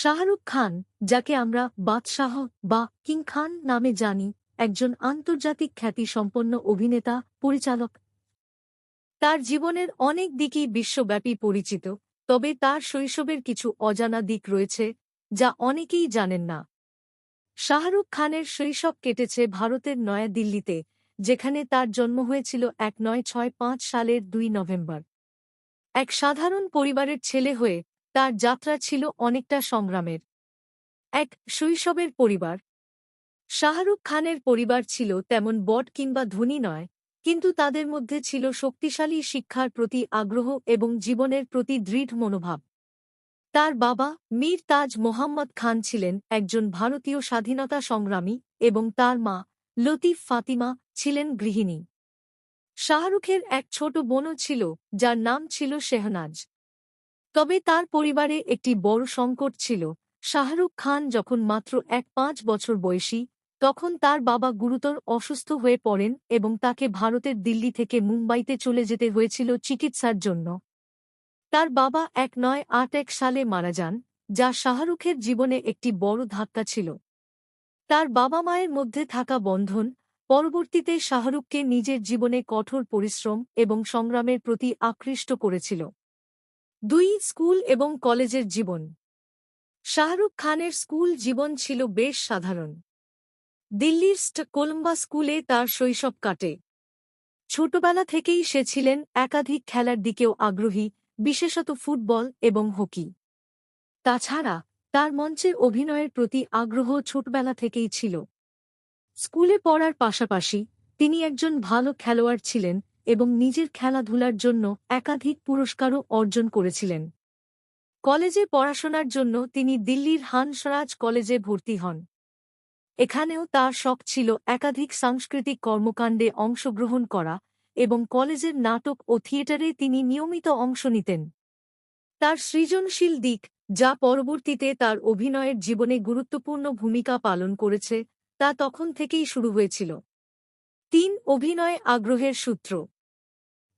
শাহরুখ খান, যাকে আমরা বাদশাহ বা কিং খান নামে জানি, একজন আন্তর্জাতিক খ্যাতি সম্পন্ন অভিনেতা, পরিচালক। তার জীবনের অনেক দিকই বিশ্বব্যাপী পরিচিত, তবে তার শৈশবের কিছু অজানা দিক রয়েছে, যা অনেকেই জানেন না। শাহরুখ খানের শৈশব কেটেছে ভারতের নয়াদিল্লিতে, যেখানে তার জন্ম হয়েছিল এক নয় ছয় পাঁচ সালের দুই নভেম্বর। এক সাধারণ পরিবারের ছেলে হয়ে তার যাত্রা ছিল অনেকটা সংগ্রামের। এক শৈশবের পরিবার। শাহরুখ খানের পরিবার ছিল তেমন বট কিংবা ধনী নয়, কিন্তু তাদের মধ্যে ছিল শক্তিশালী শিক্ষার প্রতি আগ্রহ এবং জীবনের প্রতি দৃঢ় মনোভাব। তার বাবা মীর তাজ মোহাম্মদ খান ছিলেন একজন ভারতীয় স্বাধীনতা সংগ্রামী এবং তার মা লতিফ ফাতিমা ছিলেন গৃহিণী। শাহরুখের এক ছোট বোনও ছিল, যার নাম ছিল শেহনাজ। তবে তার পরিবারে একটি বড় সংকট ছিল। শাহরুখ খান যখন মাত্র এক পাঁচ বছর বয়সী, তখন তার বাবা গুরুতর অসুস্থ হয়ে পড়েন এবং তাকে ভারতের দিল্লি থেকে মুম্বাইতে চলে যেতে হয়েছিল চিকিৎসার জন্য। তার বাবা এক নয় আট এক সালে মারা যান, যা শাহরুখের জীবনে একটি বড় ধাক্কা ছিল। তার বাবা মায়ের মধ্যে থাকা বন্ধন, পরবর্তীতে শাহরুখকে নিজের জীবনে কঠোর পরিশ্রম এবং সংগ্রামের প্রতি আকৃষ্ট করেছিল। দুই স্কুল এবং কলেজের জীবন। শাহরুখ খানের স্কুল জীবন ছিল বেশ সাধারণ। দিল্লির স্ট কোলম্বা স্কুলে তার শৈশব কাটে। ছোটবেলা থেকেই সে ছিলেন একাধিক খেলার দিকেও আগ্রহী, বিশেষত ফুটবল এবং হকি। তাছাড়া তার মঞ্চের অভিনয়ের প্রতি আগ্রহ ছোটবেলা থেকেই ছিল। স্কুলে পড়ার পাশাপাশি তিনি একজন ভালো খেলোয়াড় ছিলেন এবং নিজের খেলাধুলার জন্য একাধিক পুরস্কারও অর্জন করেছিলেন। কলেজে পড়াশোনার জন্য তিনি দিল্লির হানসরাজ কলেজে ভর্তি হন। এখানেও তার শখ ছিল একাধিক সাংস্কৃতিক কর্মকাণ্ডে অংশগ্রহণ করা এবং কলেজের নাটক ও থিয়েটারে তিনি নিয়মিত অংশ নিতেন। তার সৃজনশীল দিক, যা পরবর্তীতে তার অভিনয়ের জীবনে গুরুত্বপূর্ণ ভূমিকা পালন করেছে, তা তখন থেকেই শুরু হয়েছিল। তিন অভিনয়ে আগ্রহের সূত্র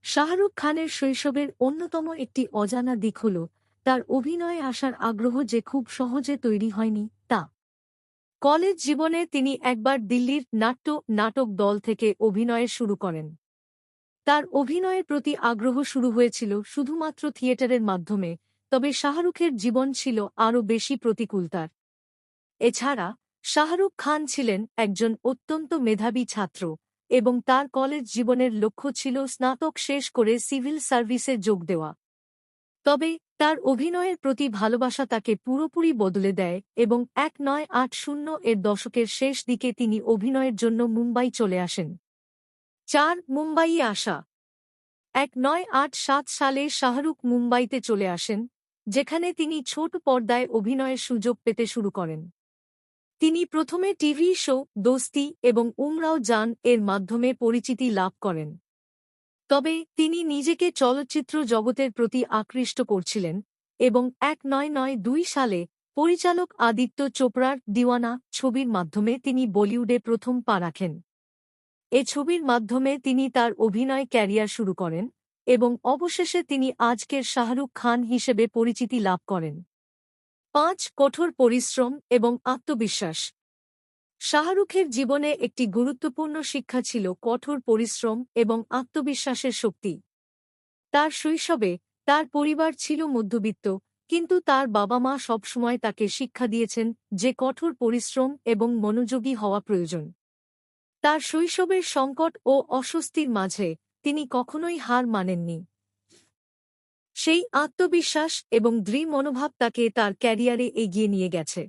শাহরুখ খানের শৈশবের অন্যতম একটি অজানা দিক হল তার অভিনয়ে আসার আগ্রহ যে খুব সহজে তৈরি হয়নি তা। কলেজ জীবনে তিনি একবার দিল্লির নাট্য নাটক দল থেকে অভিনয়ে শুরু করেন। তার অভিনয়ের প্রতি আগ্রহ শুরু হয়েছিল শুধুমাত্র থিয়েটারের মাধ্যমে, তবে শাহরুখের জীবন ছিল আরও বেশি প্রতিকূলতার এছাড়া, শাহরুখ খান ছিলেন একজন অত্যন্ত মেধাবী ছাত্র এবং তার কলেজ জীবনের লক্ষ্য ছিল স্নাতক শেষ করে সিভিল সার্ভিসে যোগ দেওয়া। তবে, তার অভিনয়ের প্রতি ভালোবাসা তাকে পুরোপুরি বদলে দেয় এবং এক নয় আট শূন্য এর দশকের শেষ দিকে তিনি অভিনয়ের জন্য মুম্বাই চলে আসেন। চার, মুম্বাইয়ে আসা। এক নয় আট সাত সালে শাহরুখ মুম্বাইতে চলে আসেন, যেখানে তিনি ছোট পর্দায় অভিনয়ের সুযোগ পেতে শুরু করেন। তিনি প্রথমে টিভি শো, দোস্তি এবং উমরাও জান এর মাধ্যমে পরিচিতি লাভ করেন। তবে তিনি নিজেকে চলচ্চিত্র জগতের প্রতি আকৃষ্ট করছিলেন এবং এক নয় নয় দুই সালে পরিচালক আদিত্য চোপড়ার দিওয়ানা ছবির মাধ্যমে তিনি বলিউডে প্রথম পা রাখেন। এ ছবির মাধ্যমে তিনি তার অভিনয় ক্যারিয়ার শুরু করেন এবং অবশেষে তিনি আজকের শাহরুখ খান হিসেবে পরিচিতি লাভ করেন। পাঁচ কঠোর পরিশ্রম এবং আত্মবিশ্বাস। শাহরুখের জীবনে একটি গুরুত্বপূর্ণ শিক্ষা ছিল কঠোর পরিশ্রম এবং আত্মবিশ্বাসের শক্তি। তার শৈশবে তার পরিবার ছিল মধ্যবিত্ত, কিন্তু তার বাবা মা সবসময় তাকে শিক্ষা দিয়েছেন যে কঠোর পরিশ্রম এবং মনোযোগী হওয়া প্রয়োজন। তার শৈশবের সংকট ও অস্বস্তির মাঝে তিনি কখনোই হার মানেননি। সেই আত্মবিশ্বাস এবং দৃঢ় মনোভাব তাকে তার ক্যারিয়ারে এগিয়ে নিয়ে গেছে।